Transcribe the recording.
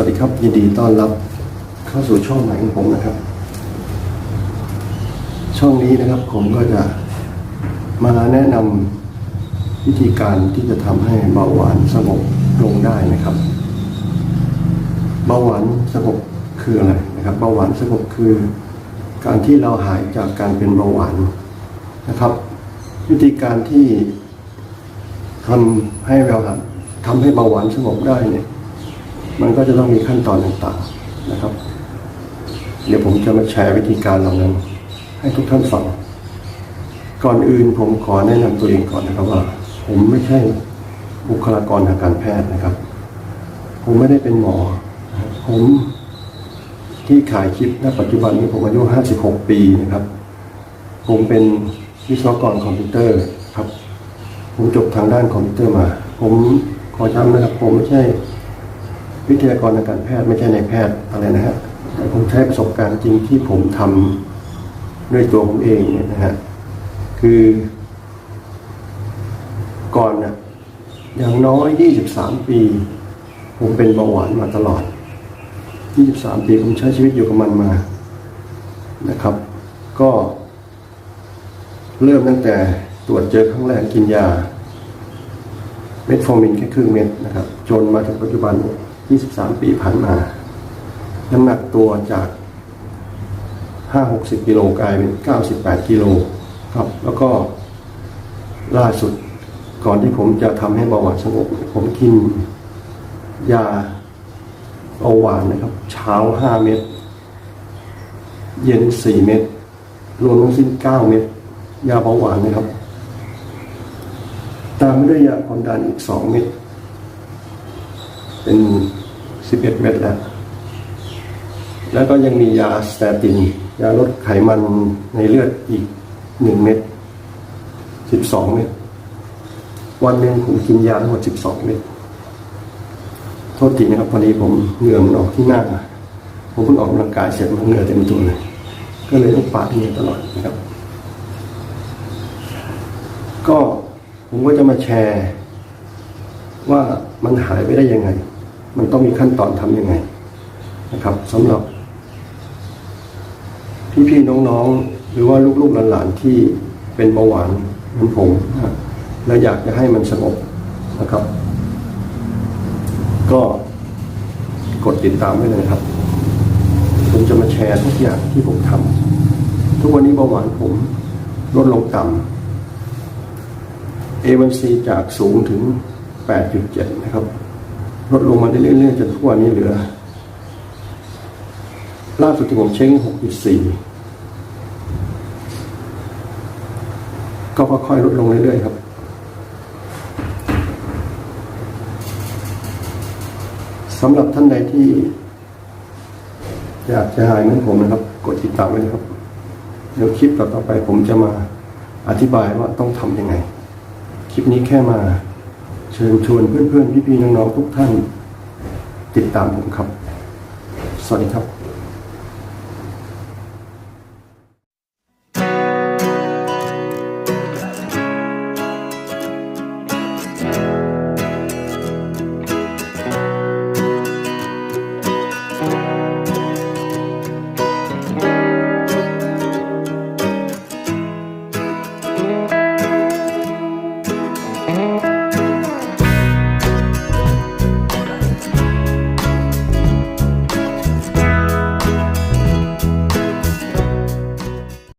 วัสดีครับ ยินดีต้อนรับเข้าสู่ช่องใหม่ของผมนะครับ ช่องนี้นะครับผมก็จะมาแนะนำวิธีการที่จะทำให้เบาหวานสงบลงได้นะครับ เบาหวานสงบคืออะไรนะครับ เบาหวานสงบคือ การที่เราหายจากการเป็นเบาหวานนะครับ วิธีการที่ทำให้เราหาทำให้เบาหวานสงบได้เนี่ย มันก็จะต้องมีขั้นตอนต่างๆนะครับ เดี๋ยวผมจะมาแชร์วิธีการเหล่านั้น ให้ทุกท่านฟัง ก่อนอื่นผมขอแนะนำตัวเองก่อนนะครับว่า ผมไม่ใช่บุคลากรทางการแพทย์นะครับ ผมไม่ได้เป็นหมอ ผมที่ขายคลิปณปัจจุบันนี้ผมอายุ 56 ปีนะครับ ผมเป็นวิศวกรคอมพิวเตอร์ครับ ผมจบทางด้านคอมพิวเตอร์มา ผมขอย้ำนะครับผมไม่ใช่ วิทยากรทางการแพทย์ไม่ใช่ในแพทย์อะไรนะฮะแต่ผมใช้ประสบการณ์จริงที่ผมทำด้วยตัวผมเองเนี่ยนะฮะคือก่อนเนี่ยอย่างน้อย 23 ปี ผมเป็นเบาหวานมาตลอด 23 ปีผมใช้ชีวิตอยู่กับมันมานะครับ ก็เริ่มตั้งแต่ตรวจเจอครั้งแรกกินยา เม็ดฟอร์มินแค่ครึ่งเม็ดนะครับ จนมาถึงปัจจุบัน 23 ปีผ่านมาน้ำหนักตัวจาก 5-60 กิโลกลายเป็น 98 กิโลครับ แล้วก็ล่าสุดก่อนที่ผมจะทำให้เบาหวานสงบ ผมกินยาเบาหวานนะครับ เช้า 5 เม็ดเย็น 4 เม็ดรวมทั้งสิ้น 9 เม็ดยาเบาหวานนะครับ ตามมาด้วยยาความดันอีก 2 เม็ด เป็น11เอ็ดเม็ดแล้ว แล้วก็ยังมียาสเตติน ยาลดไขมันในเลือดอีก1เม็ด12เม็ดวันหนึ่งผมกินยาทั้งหมด12เม็ดโทษทีนะครับพอดีผมเหงื่อมันออกที่หน้าผมเพิ่งออกกำลังกายเสร็จมันเหงื่อเต็มตัวเลย ก็เลยต้องปาดเหงื่อตลอดนะครับ ก็ผมก็จะมาแชร์ ว่ามันหายไปได้ยังไง มันต้องมีขั้นตอนทำยังไงนะครับสำหรับ พี่ๆน้องๆ หรือว่าลูกๆหลานๆที่เป็นเบาหวานเหมือนผมแล้วอยากจะให้มันสงบนะครับ ก็กดติดตามไว้เลยครับ ผมจะมาแชร์ทุกอย่างที่ผมทำทุกวันนี้เบาหวานผมลดลงต่ำ A1C จากสูงถึง 8.7 นะครับ ลดลงมาเรื่อยๆจนทุกวันนี้เหลือ ล่าสุดที่ผมเช็ค6.4ก็ค่อยๆลดลงเรื่อยๆครับ สำหรับท่านใดที่ อยากจะหายเหมือนผมนะครับ กดติดตามไว้นะครับ เดี๋ยวคลิปต่อๆไปผมจะมาอธิบายว่าต้องทำยังไง คลิปนี้แค่มา ชิญชวนเพื่อนๆพี่ๆน้องๆทุกท่าน ติดตามผมครับ สวัสดีครับ